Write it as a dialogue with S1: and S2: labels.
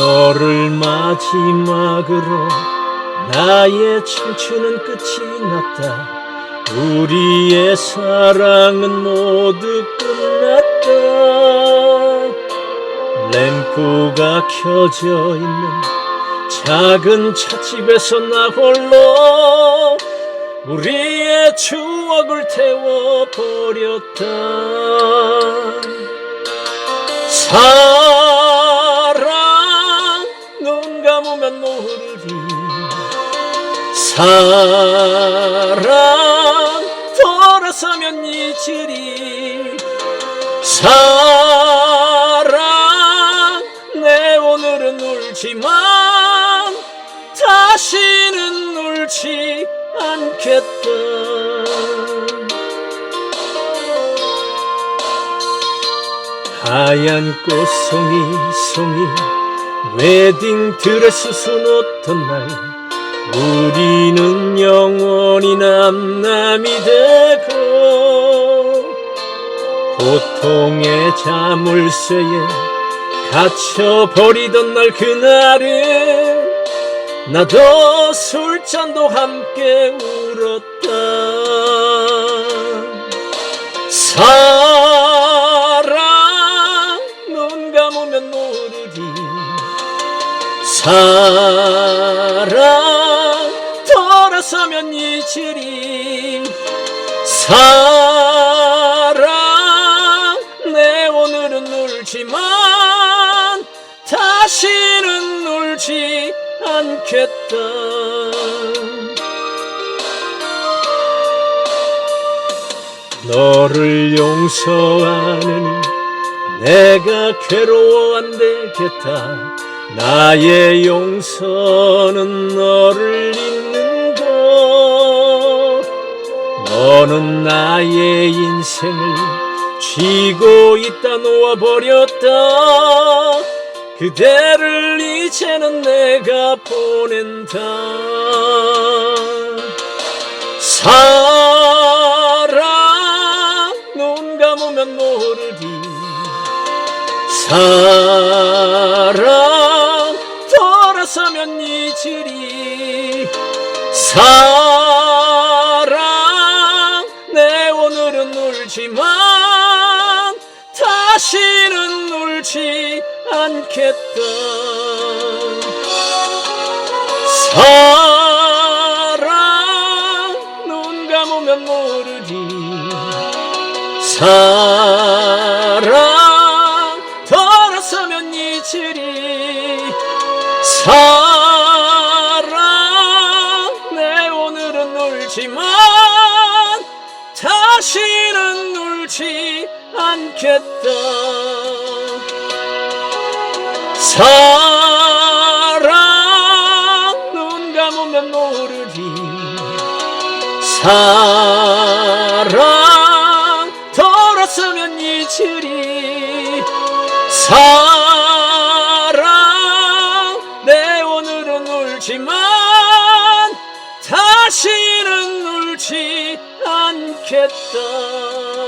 S1: 너를 마지막으로 나의 청춘은 끝이 났다. 우리의 사랑은 모두 끝났다. 램프가 켜져 있는 작은 찻집에서 나 홀로 우리의 추억을 태워버렸다 사랑 돌아서면 잊으리 사랑 내 오늘은 울지만 다시는 울지 않겠다. 하얀 꽃송이 송이 웨딩 드레스 순 어떤 날 우리는 영원히 남남이 되고 고통의 자물쇠에 갇혀버리던 날 그날은 나도 술잔도 함께 울었다 돌아서면 잊으리 사랑 내 오늘은 울지만 다시는 울지 않겠다. 너를 용서하느니 내가 괴로워 안 되겠다. 나의 용서는 너를 잊는 너는 나의 인생을 쥐고 있다 놓아버렸다. 그대를 이제는 내가 보낸다. 사랑 눈 감으면 모르리 사랑 돌아서면 잊으리 사랑 울지만 다시는 울지 않겠다 사랑 눈 감으면 모르리 사랑 돌아서면 잊으리 사랑 내 오늘은 울지만 울지 않겠다. 사랑 눈 감으면 모르리 사랑 돌아서면 잊으리 사랑 내 오늘은 울지만 다시는 울지 않겠다